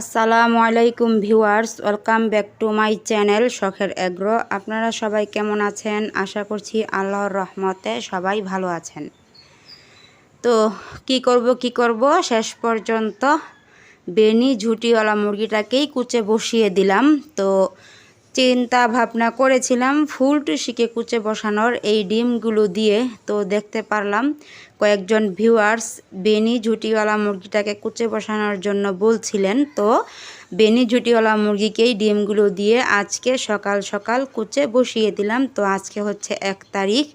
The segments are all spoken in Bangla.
আসসালামু আলাইকুম viewers, welcome back to my channel শখের এগ্রো। আপনারা সবাই কেমন আছেন? আশা করছি আল্লাহর রহমতে সবাই ভালো আছেন। তো কি করব কি করব? শেষ পর্যন্ত বেনি ঝুটিওয়ালা মুরগিটাকেই কুচে বসিয়ে দিলাম। তো চিন্তা ভাবনা করেছিলাম, ফুল টুসিকে কুচে বসানোর এই ডিমগুলো দিয়ে। তো দেখতে পারলাম, কয়েকজন ভিউয়ার্স বেনি ঝুটিওয়ালা মুরগিটাকে কুচে বসানোর জন্য বলছিলেন। তো বেনি ঝুটিওয়ালা মুরগিকেই ডিমগুলো দিয়ে আজকে সকাল সকাল কুচে বসিয়ে দিলাম। তো আজকে হচ্ছে এক তারিখ,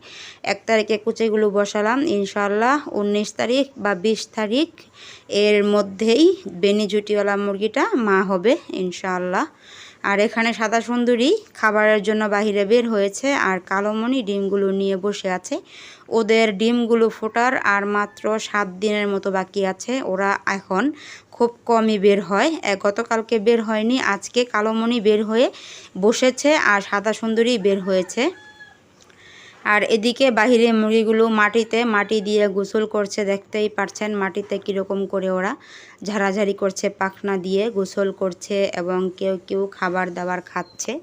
এক তারিখে কুচেগুলো বসালাম। ইনশাল্লাহ উনিশ তারিখ বা বিশ তারিখ এর মধ্যেই বেনি ঝুটিওয়ালা মুরগিটা মা হবে, ইনশাআল্লাহ। আর এখানে সাদা সুন্দরী খাবারের জন্য বাহিরে বের হয়েছে আর কালোমণি ডিমগুলো নিয়ে বসে আছে। ওদের ডিমগুলো ফোটার আর মাত্র সাত দিনের মতো বাকি আছে। ওরা এখন খুব কমই বের হয়। গতকালকে বের হয়নি, আজকে কালোমণি বের হয়ে বসেছে আর সাদা সুন্দরী বের হয়েছে। আর এদিকে বাহিরে মুরগিগুলো মাটিতে মাটি দিয়ে গোসল করছে, দেখতেই পারছেন মাটিতে কীরকম করে ওরা ঝাড়াঝাড়ি করছে, পাখনা দিয়ে গোসল করছে এবং কেউ কেউ খাবার দাবার খাচ্ছে।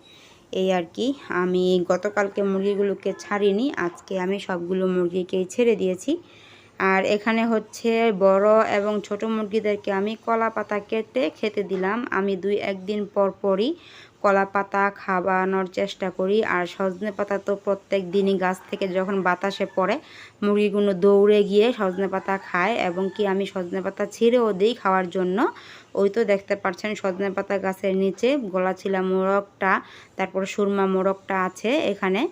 এই আর কি, আমি গতকালকে মুরগিগুলোকে ছাড়িনি, আজকে আমি সবগুলো মুরগিকেই ছেড়ে দিয়েছি। আর এখানে হচ্ছে বড় এবং ছোট মুরগিদেরকে আমি কলা পাতা কেটে খেতে দিলাম। আমি দুই একদিন পর পরই কলা পাতা খাওয়ানোর চেষ্টা করি। আর সজনে পাতা তো প্রত্যেক দিনই গাছ থেকে যখন বাতাসে পড়ে, মুরগিগুলো দৌড়ে গিয়ে সজনে পাতা খায় এবং কি আমি সজনে পাতা ছিঁড়েও দিই খাওয়ার জন্য। ওই তো দেখতে পাচ্ছেন সজনে পাতা গাছের নিচে গলাছিলা মোরগটা, তারপর সুরমা মোরগটা আছে এখানে।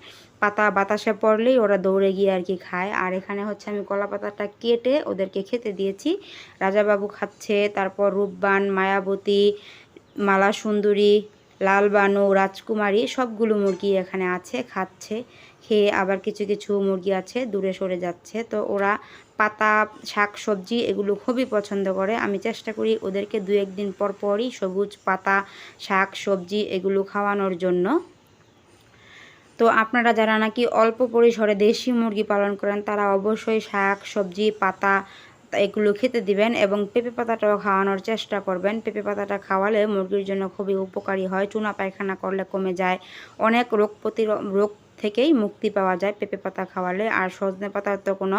পাতা বাতাসে পড়লেই ওরা দৌড়ে গিয়ে আর কি খায়। আর এখানে হচ্ছে আমি কলা পাতাটা কেটে ওদেরকে খেতে দিয়েছি। রাজাবাবু খাচ্ছে, তারপর রূপবান, মায়াবতী মালা সুন্দরী লালবানু রাজকুমারী সবগুলো মুরগি এখানে আছে, খাচ্ছে, খেয়ে আবার কিছু কিছু মুরগি আছে, দূরে সরে যাচ্ছে। তো ওরা পাতা, শাক, সবজি এগুলো খুবই পছন্দ করে। আমি চেষ্টা করি ওদেরকে দু একদিন পর পরই সবুজ পাতা, শাক, সবজি এগুলো খাওয়ানোর জন্য। তো আপনারা যারা নাকি অল্প পরিসরে দেশি মুরগি পালন করেন, তারা অবশ্যই শাক, সবজি, পাতা এগুলো খেতে দিবেন এবং পেঁপে পাতাটাও খাওয়ানোর চেষ্টা করবেন। পেঁপে পাতাটা খাওয়ালে মুরগির জন্য খুবই উপকারী হয়। চুনা পায়খানা করলে কমে যায়। অনেক রোগ প্রতিরোধ, রোগ থেকেই মুক্তি পাওয়া যায় পেঁপে পাতা খাওয়ালে। আর সজনে পাতার তো কোনো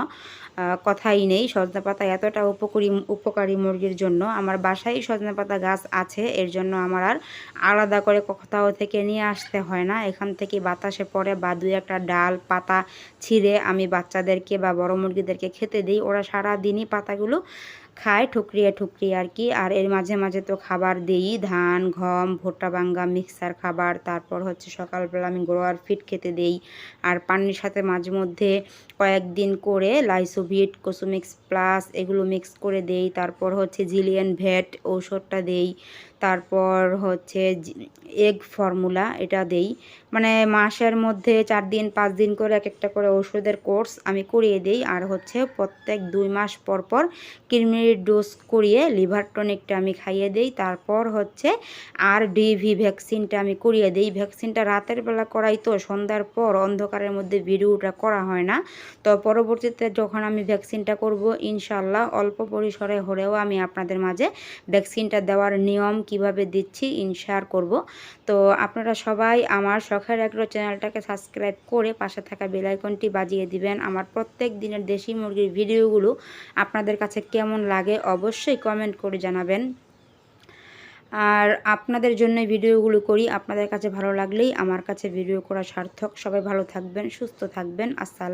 কথাই নেই। সজনে পাতা এতটা উপকারী উপকারী মুরগির জন্য। আমার বাসায় সজনে পাতা গাছ আছে, এর জন্য আমার আর আলাদা করে কোথাও থেকে নিয়ে আসতে হয় না। এখান থেকে বাতাসে পড়ে বা দুই একটা ডাল, পাতা ছিঁড়ে আমি বাচ্চাদেরকে বা বড় মুরগিদেরকে খেতে দিই। ওরা সারা দিনই পাতাগুলো খায় ঠুকরিয়ে ঠুকরিয়ে আর কি। আর এর মাঝে মাঝে তো খাবার দিই, ধান, গম, ভুট্টা বাঙ্গা মিক্সার খাবার, তারপর হচ্ছে সকালবেলা আমি গ্রোয়ার ফিট খেতে দেই। আর পানির সাথে মাঝে মধ্যে কয়েকদিন করে লাইসোভিট কোসোমিক্স প্লাস এগুলো মিক্স করে দেই। তারপর হচ্ছে জিলিয়ান ভেট ঔষধটা দেই। তারপর হচ্ছে এগ ফর্মুলা এটা দেই। মানে মাসের মধ্যে চার দিন, পাঁচ দিন করে এক একটা করে ওষুধের কোর্স আমি করিয়ে দিই। আর হচ্ছে প্রত্যেক দুই মাস পর পর কৃমির ডোজ করিয়ে লিভার টনিকটা আমি খাইয়ে দিই। তারপর হচ্ছে আর ডিভি ভ্যাকসিনটা আমি করিয়ে দিই। ভ্যাকসিনটা রাতের বেলা করাই তো, সন্ধ্যার পর অন্ধকারের মধ্যে ভিডিওটা করা হয় না। তো পরবর্তীতে যখন আমি ভ্যাকসিনটা করব ইনশাল্লাহ অল্প পরিসরে হলেও আমি আপনাদের মাঝে ভ্যাকসিনটা দেওয়ার নিয়ম কীভাবে দিচ্ছি ইনশার করব। তো আপনারা সবাই আমার শখের এগ্রো চ্যানেলটাকে সাবস্ক্রাইব করে পাশে থাকা বেলাইকনটি বাজিয়ে দিবেন। আমার প্রত্যেক দিনের দেশি মুরগির ভিডিওগুলো আপনাদের কাছে কেমন লাগে অবশ্যই কমেন্ট করে জানাবেন। আর আপনাদের জন্য ভিডিওগুলো করি, আপনাদের কাছে ভালো লাগলেই আমার কাছে ভিডিও করা সার্থক। সবাই ভালো থাকবেন, সুস্থ থাকবেন। আসসালাম।